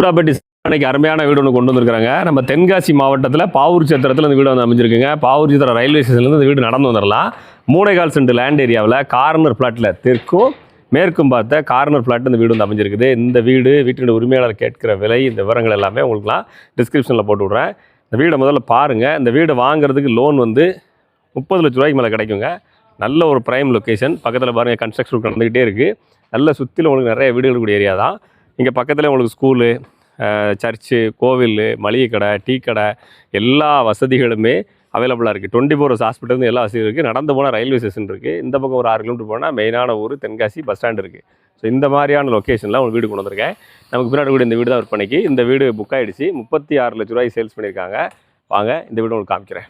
Properties அன்னைக்கு அருமையான வீடு ஒன்று கொண்டு வந்திருக்காங்க நம்ம தென்காசி மாவட்டத்தில் பாவூர் சத்திரத்தில் இந்த வீடு வந்து அமைஞ்சிருக்குங்க. பாவூர் சத்திரம் ரயில்வே ஸ்டேஷன்லேருந்து இந்த வீடு நடந்து வந்துடலாம் மூளைகால் சென்ட் லேண்ட் ஏரியாவில் கார்னர் பிளாட்டில் தெற்கும் மேற்கும் பார்த்த கார்னர் பிளாட் இந்த வீடு வந்து அமைஞ்சிருக்குது. இந்த வீடு வீட்டினுடைய உரிமையாளர் கேட்கிற விலை இந்த விவரங்கள் எல்லாமே உங்களுக்குலாம் டிஸ்கிரிப்ஷனில் போட்டு விட்றேன். இந்த வீடை முதல்ல பாருங்கள் இந்த வீடு வாங்குறதுக்கு லோன் வந்து முப்பது லட்ச ரூபாய்க்கு மேலே கிடைக்குங்க. நல்ல ஒரு ப்ரைம் லொக்கேஷன் பக்கத்தில் பாருங்கள் கன்ஸ்ட்ரக்ஷன் நடந்துக்கிட்டே இருக்குது நல்ல சுற்றிலும் உங்களுக்கு நிறைய வீடுகள் கூடிய ஏரியா தான். இங்கே பக்கத்தில் உங்களுக்கு ஸ்கூலு சர்ச்சு கோவில் மளிகை கடை டீ கடை எல்லா வசதிகளுமே அவைலபிளாக இருக்குது டுவெண்ட்டி ஃபோர் ஹவர்ஸ் ஹாஸ்பிட்டல் எல்லா வசதியும் இருக்குது நடந்து போனால் ரயில்வே ஸ்டேஷன் இருக்குது இந்த பக்கம் ஒரு ஆறு கிலோமீட்டர் போனால் மெயினான ஊர் தென்காசி பஸ் ஸ்டாண்ட் இருக்குது ஸோ இந்த மாதிரியான லொக்கேஷனில் உங்களுக்கு வீடு கொண்டு வந்திருக்கேன். நமக்கு பின்னாடி கூட இந்த வீடு தான் விற்பனைக்கு. இந்த வீடு புக் ஆகிடுச்சு முப்பத்தி ஆறு லட்ச ரூபாய் சேல்ஸ் பண்ணியிருக்காங்க. வாங்க இந்த வீடு உங்களுக்கு காமிக்கிறேன்.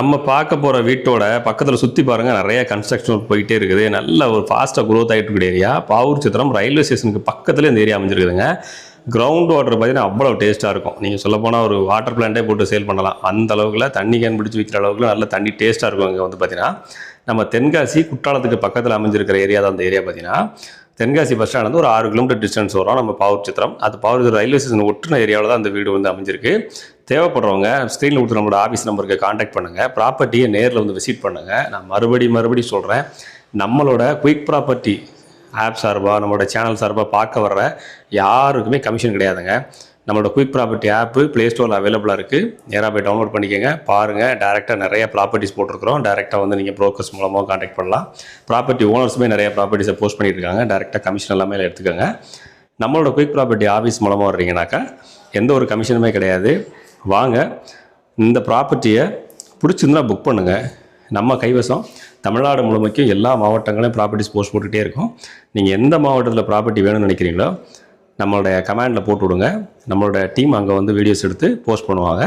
நம்ம பார்க்க போகிற வீட்டோட பக்கத்தில் சுற்றி பாருங்கள் நிறைய கன்ஸ்ட்ரக்ஷன் போயிட்டே இருக்குது. நல்ல ஒரு ஃபாஸ்ட்டாக க்ரோத் ஆகிட்டு இருக்கிற ஏரியா பாவூர் சித்திரம் ரயில்வே ஸ்டேஷனுக்கு பக்கத்தில் இந்த ஏரியா அமைஞ்சிருக்குதுங்க. கிரவுண்ட் வாட்டர் பார்த்தீங்கன்னா அவ்வளோ டேஸ்ட்டாக இருக்கும். நீங்கள் சொல்லப்போனால் ஒரு வாட்டர் பிளான்ட்டே போட்டு சேல் பண்ணலாம். அந்த அளவுக்குல தண்ணி கேன் பிடிச்சி விற்கிற அளவுக்கு நல்ல தண்ணி டேஸ்ட்டாக இருக்கும் இங்கே வந்து பார்த்தீங்கன்னா நம்ம தென்காசி குற்றாலத்துக்கு பக்கத்தில் அமைஞ்சிருக்கிற ஏரியா தான் அந்த ஏரியா பார்த்தீங்கன்னா தென்காசி பஸ் ஸ்டாண்ட் வந்து ஒரு ஆறு கிலோமீட்டர் டிஸ்டன்ஸ் வரும். நம்ம பாவூர் சித்திரம் அது பாவூர் சித்திரம் ரயில்வே ஸ்டேஷன் ஒட்டுன ஏரியாவில் தான் அந்த வீடு வந்து அமைஞ்சிருக்கு. தேவைப்படுறவங்க ஸ்க்ரீனில் கொடுத்து நம்மளோட ஆஃபீஸ் நம்பருக்கு காண்டாக்ட் பண்ணுங்கள் ப்ராப்பர்ட்டியை நேரில் வந்து விசிட் பண்ணுங்கள் நான் மறுபடி மறுபடி சொல்கிறேன் நம்மளோட குயிக் ப்ராப்பர்ட்டி ஆப் சார்பாக நம்மளோட சேனல் சார்பாக பார்க்க வர்ற யாருக்குமே கமிஷன் கிடையாதுங்க. நம்மளோட குயிக் ப்ராப்பர்ட்டி ஆப்பு ப்ளே ஸ்டோரில் அவைலபிளாக இருக்குது நேராக போய் டவுன்லோட் பண்ணிக்கோங்க. பாருங்கள் டேரெக்டாக நிறைய ப்ராப்பர்ட்டிஸ் போட்டிருக்கிறோம். டேரெக்டாக வந்து நீங்கள் ப்ரோக்கர்ஸ் மூலமாக காண்டாக்ட் பண்ணலாம். ப்ராப்பர்ட்டி ஓனர்ஸுமே நிறைய ப்ராப்பர்ட்டிஸை போஸ்ட் பண்ணியிருக்காங்க. டேரெக்டாக கமிஷன் எல்லாமே எடுத்துக்கோங்க. நம்மளோட குயிக் ப்ராப்பர்ட்டி ஆஃபீஸ் மூலமாக வர்றீங்கனாக்கா எந்த ஒரு கமிஷனுமே கிடையாது. வாங்க இந்த ப்ராப்பர்ட்டியை பிடிச்சிருந்தா புக் பண்ணுங்கள் நம்ம கைவசம் தமிழ்நாடு முழுமைக்கும் எல்லா மாவட்டங்களையும் ப்ராப்பர்ட்டிஸ் போஸ்ட் போட்டுகிட்டே இருக்கோம். நீங்கள் எந்த மாவட்டத்தில் ப்ராப்பர்ட்டி வேணும்னு நினைக்கிறீங்களோ நம்மளுடைய கமெண்டில் போட்டு விடுங்க. நம்மளோட டீம் அங்கே வந்து வீடியோஸ் எடுத்து போஸ்ட் பண்ணுவாங்க.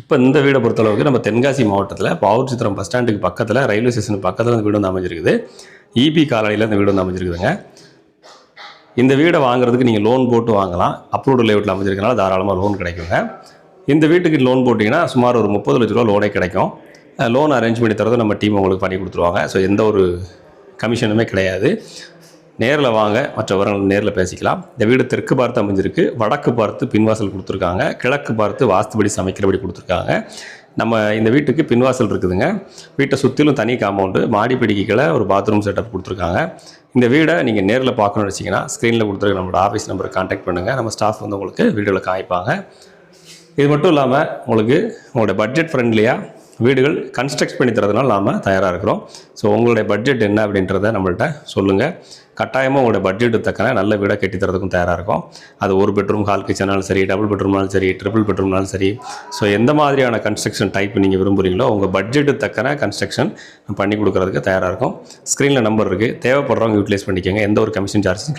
இப்போ இந்த வீடை பொறுத்தளவுக்கு நம்ம தென்காசி மாவட்டத்தில் பாவூர் சித்திரம் பஸ் ஸ்டாண்டுக்கு பக்கத்தில் ரயில்வே ஸ்டேஷனுக்கு பக்கத்தில் இந்த வீடு வந்து அமைஞ்சிருக்குது. இபி காலனியில் இந்த வீடு வந்து அமைஞ்சிருக்குதுங்க. இந்த வீடை வாங்குறதுக்கு நீங்கள் லோன் போட்டு வாங்கலாம். அப்ரூவ்டு லேவுட்டில் அமைஞ்சிருக்கனால தாராளமாக லோன் கிடைக்குங்க. இந்த வீட்டுக்கு லோன் போட்டிங்கன்னா சுமார் ஒரு முப்பது லட்ச ரூபா லோனே கிடைக்கும். லோன் அரேஞ்ச் பண்ணி தரது நம்ம டீம் உங்களுக்கு பண்ணி கொடுத்துருவாங்க. ஸோ எந்த ஒரு கமிஷனுமே கிடையாது. நேரில் வாங்க மற்ற நேரில் பேசிக்கலாம். இந்த வீடு தெற்கு பார்த்து அமைஞ்சிருக்கு வடக்கு பார்த்து பின்வாசல் கொடுத்துருக்காங்க கிழக்கு பார்த்து வாஸ்துபடி சமைக்கிறபடி கொடுத்துருக்காங்க. நம்ம இந்த வீட்டுக்கு பின்வாசல் இருக்குதுங்க. வீட்டை சுற்றிலும் தனி காம்பவுண்டு மாடிப்பிடிக்கு கீழே ஒரு பாத்ரூம் செட்டப் கொடுத்துருக்காங்க. இந்த வீடை நீங்கள் நேரில் பார்க்கணும்னு வச்சிங்கன்னா ஸ்க்ரீனில் கொடுத்துருக்க நம்மளோட ஆஃபீஸ் நம்பருக்கு காண்டாக்ட் பண்ணுங்கள் நம்ம ஸ்டாஃப் வந்து உங்களுக்கு வீடியோவில் காய்ப்பாங்க இது மட்டும் இல்லாமல் உங்களுக்கு உங்களோட பட்ஜெட் ஃப்ரெண்ட்லியாக வீடுகள் கன்ஸ்ட்ரக்ட் பண்ணி தரதுனால நாம் தயாராக இருக்கிறோம். ஸோ உங்களுடைய பட்ஜெட் என்ன அப்படின்றத நம்மள்கிட்ட சொல்லுங்கள் கட்டாயமாக உங்களுடைய பட்ஜெட்டு தக்கன நல்ல வீடாக கட்டி தரதுக்கும் தயாராக இருக்கும். அது ஒரு பெட்ரூம் ஹால் கிச்சனாலும் சரி டபுள் பெட்ரூம்னாலும் சரி ட்ரிபிள் பெட்ரூம்னாலும் சரி. ஸோ எந்த மாதிரியான கன்ஸ்ட்ரக்ஷன் டைப் நீங்கள் விரும்புகிறீங்களோ உங்கள் பட்ஜெட்டு தக்கன கன்ஸ்ட்ரக்ஷன் பண்ணி கொடுக்குறதுக்கு தயாராக இருக்கும். ஸ்க்ரீனில் நம்பர் இருக்குது தேவைப்படுறவங்க யூட்டிலைஸ் பண்ணிக்கோங்க. எந்த ஒரு கமிஷன் சார்ஜஸும் கிடையாது.